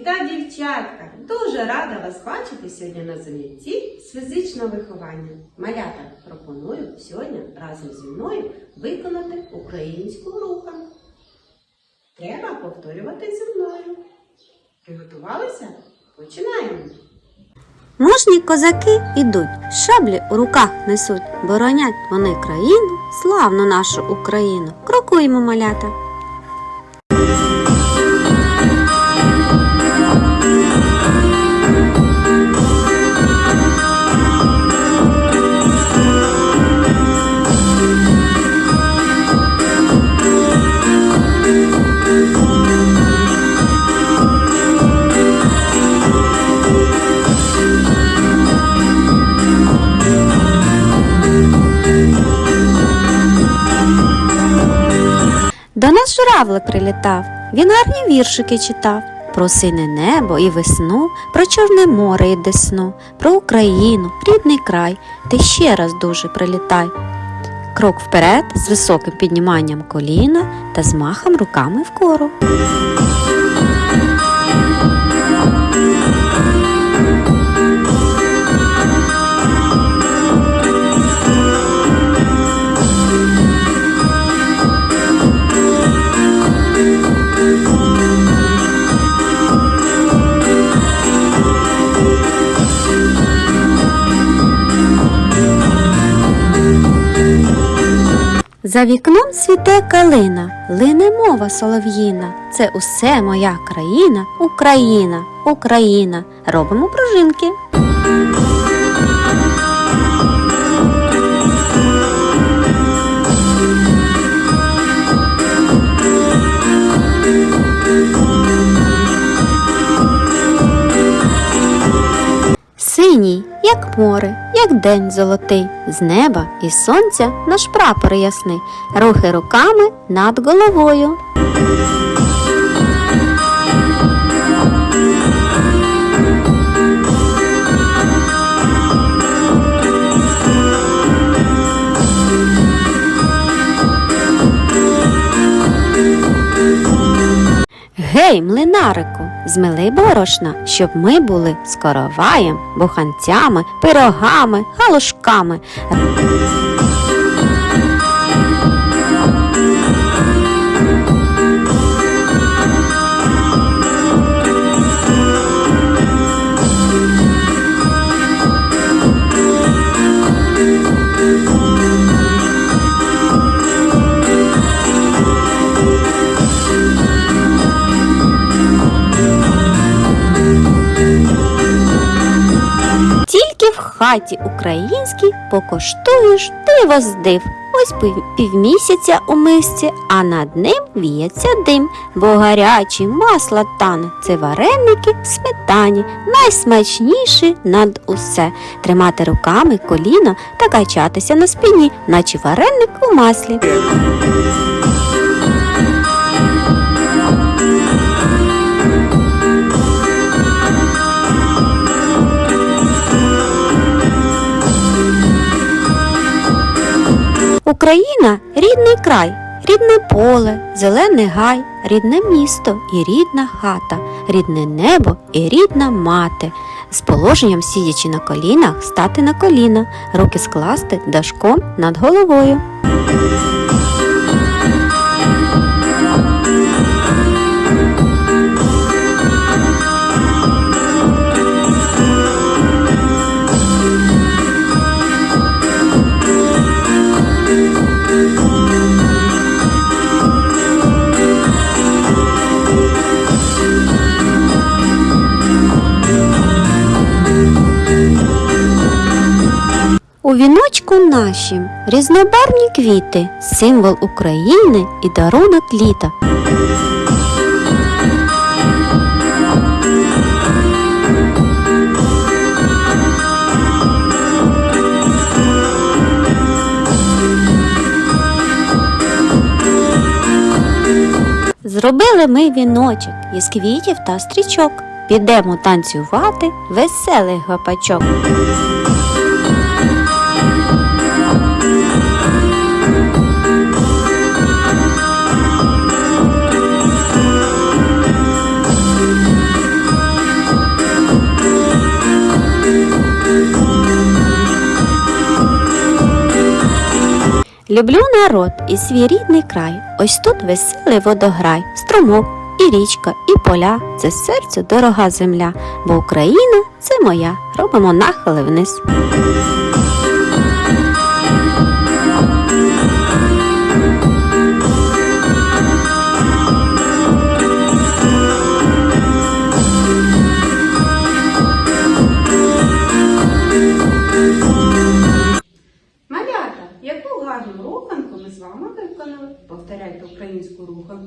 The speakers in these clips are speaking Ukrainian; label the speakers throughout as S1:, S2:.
S1: та дівчатка! Дуже рада вас бачити сьогодні на занятті з фізичного виховання. Малята пропоную сьогодні разом зі мною виконати українську руханку. Треба повторювати зі мною. Приготувалися? Починаємо!
S2: Мужні козаки ідуть, шаблі у руках несуть, боронять вони країну, славну нашу Україну. Крокуємо, малята. До нас журавлик прилітав, він гарні віршики читав. Про сине небо і весну, про Чорне море і десну, про Україну, рідний край, ти ще раз дуже прилітай. Крок вперед з високим підніманням коліна та змахом руками вгору. За вікном цвіте калина, лине мова солов'їна. Це усе моя країна, Україна, Україна. Робимо пружинки. Синій, як море, як день золотий, з неба і сонця наш прапор ясний, рухи руками над головою. Гей, млинарику, змили борошна, щоб ми були з короваєм, буханцями, пирогами, галушками. Хаті українській покоштуєш диво з див. Ось пів- півмісяця у мисці, а над ним віється дим, бо гарячі масла тане. Це вареники сметані, найсмачніші над усе. Тримати руками коліно та качатися на спині, наче вареник у маслі. Україна рідний край, рідне поле, зелений гай, рідне місто і рідна хата, рідне небо і рідна мати. З положенням сидячи на колінах, стати на коліна, руки скласти дашком над головою. Віночку нашім різнобарвні квіти, символ України і дарунок літа. Зробили ми віночок із квітів та стрічок. Підемо танцювати веселий гопачок. Люблю народ і свій рідний край. Ось тут веселий водограй, струмок, і річка, і поля. Це серцю дорога земля, бо Україна це моя. Робимо нахили вниз.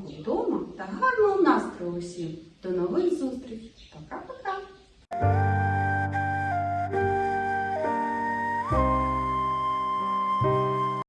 S2: вдома та гарного настрою усім. До нових зустріч! Пока-пока!